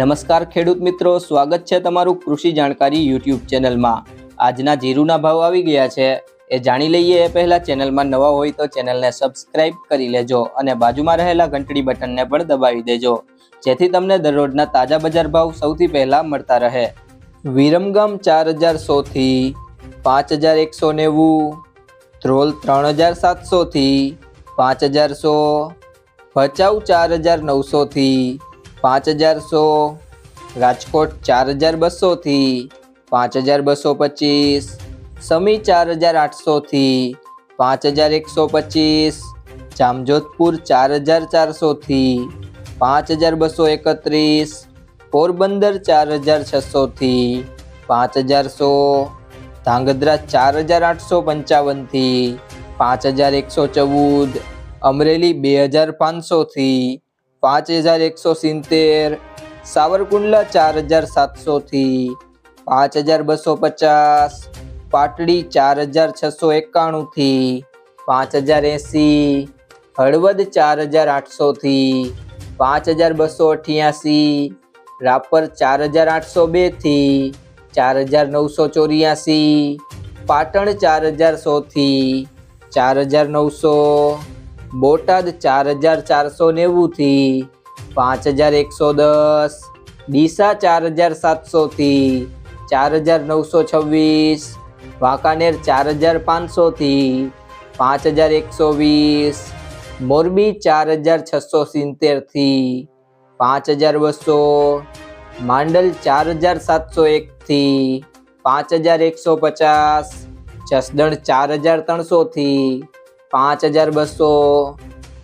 નમસ્કાર ખેડૂત મિત્રો, સ્વાગત છે તમારું કૃષિ જાણકારી યુટ્યુબ ચેનલમાં. આજના જીરુના ભાવ આવી ગયા છે. એ જાણી લઈએ એ પહેલાં ચેનલમાં નવા હોય તો ચેનલને સબસ્ક્રાઇબ કરી લેજો અને બાજુમાં રહેલા ઘંટડી બટનને પણ દબાવી દેજો. જેથી તમને દરરોજના તાજા બજાર ભાવ સૌથી પહેલાં મળતા રહે. વિરમગામ ચાર હજાર સોથી પાંચ હજાર એકસો નેવું, ધ્રોલ ત્રણ હજાર સાતસોથી પાંચ હજાર સો, ભચાઉ ચાર હજાર નવસોથી પાંચ હજાર સો, રાજકોટ ચાર હજાર બસોથી પાંચ હજાર બસો પચીસ, સમી ચાર હજાર આઠસોથી પાંચ હજાર એકસો પચીસ, જામજોધપુર ચાર હજાર ચારસોથી પાંચ હજાર બસો એકત્રીસ, પોરબંદર ચાર હજાર છસોથી પાંચ હજાર સો, ધાંગધ્રા ચાર હજાર આઠસો પંચાવનથી પાંચ હજાર એકસો ચૌદ, અમરેલી બે હજાર પાંચસોથી પાંચ હજાર એકસો સિત્તેર, સાવરકુંડલા ચાર હજાર સાતસોથી, પાંચ હજાર બસો પચાસ, પાટડી ચાર હજાર છસો એકાણુંથી, પાંચ હજાર એંસી હળવદ ચાર હજાર આઠસોથી, પાંચ હજાર બસો અઠ્યાસી, રાપર ચાર હજાર આઠસો બેથી, ચાર હજાર નવસો ચોર્યાસી, પાટણ ચાર હજાર સોથી, ચાર હજાર નવસો બોટાદ ચાર હજાર ચારસો નેવુંથી પાંચ હજાર એકસો દસ, ડીસા ચાર હજાર સાતસોથી ચાર હજાર નવસો છવ્વીસ, વાંકાનેર ચાર હજાર પાંચસોથી પાંચ હજાર એકસો વીસ, મોરબી ચાર હજાર છસો સિત્તેરથી પાંચ હજાર બસો, માંડલ ચાર હજાર સાતસો એકથી પાંચ હજાર એકસો પચાસ, જસદણ ચાર હજાર ત્રણસોથી પાંચ હજાર બસો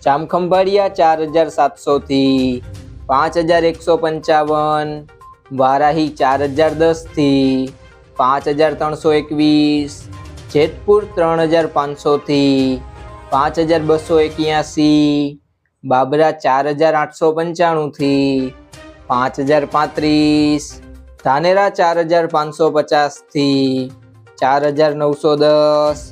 જામખંભાળિયા ચાર હજાર સાતસોથી, પાંચ હજાર એકસો પંચાવન, વારાહી ચાર હજાર દસથી, પાંચ હજાર ત્રણસો એકવીસ, જેતપુર ત્રણ હજાર પાંચસોથી, પાંચ હજાર બસો એક્યાસી, બાબરા ચાર હજાર આઠસો પંચાણુંથી, પાંચ હજાર પાંત્રીસ, ધાનેરા ચાર હજાર પાંચસો પચાસથી, ચાર હજાર નવસો દસ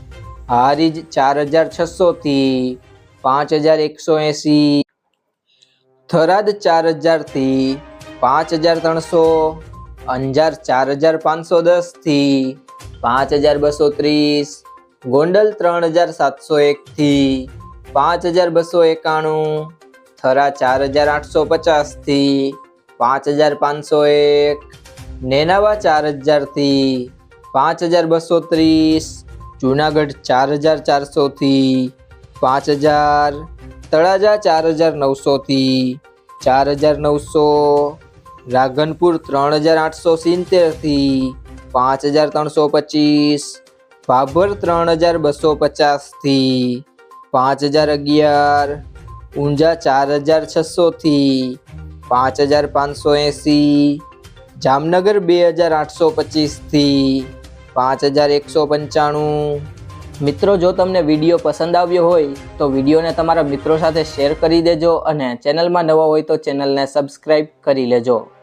હારીજ ચાર હજાર છસોથી પાંચ હજાર એકસો એંસી થરાદ ચાર હજારથી પાંચ હજાર ત્રણસો અંજાર ચાર હજાર પાંચસો દસથી પાંચ હજાર બસો ત્રીસ ગોંડલ ત્રણ હજાર સાતસો એકથી પાંચ હજાર બસો એકાણું થરા ચાર હજાર આઠસો પચાસથી પાંચ હજાર પાંચસો એક નેનાવા ચાર હજારથી પાંચ હજાર બસો ત્રીસ જુનાગઢ ચાર હજાર ચારસોથી પાંચ હજાર, તળાજા ચાર હજાર નવસોથી ચાર હજાર નવસો, રાધનપુર ત્રણ હજાર આઠસો સિત્તેરથી પાંચ હજાર ત્રણસો પચીસ, ભાભર ત્રણ હજાર બસો પચાસથી પાંચ હજાર અગિયાર, ઊંઝા ચાર હજાર છસોથી પાંચ હજાર પાંચસો એંસી, જામનગર બે હજાર આઠસો પચીસથી પાંચ હજાર એકસો પંચાણું. મિત્રો, જો તમને વીડિયો પસંદ આવ્યો હોય, તો વિડીયોને તમારા મિત્રો સાથે શેર કરી દેજો અને ચેનલમાં નવા હોય તો ચેનલને સબસ્ક્રાઈબ કરી લેજો.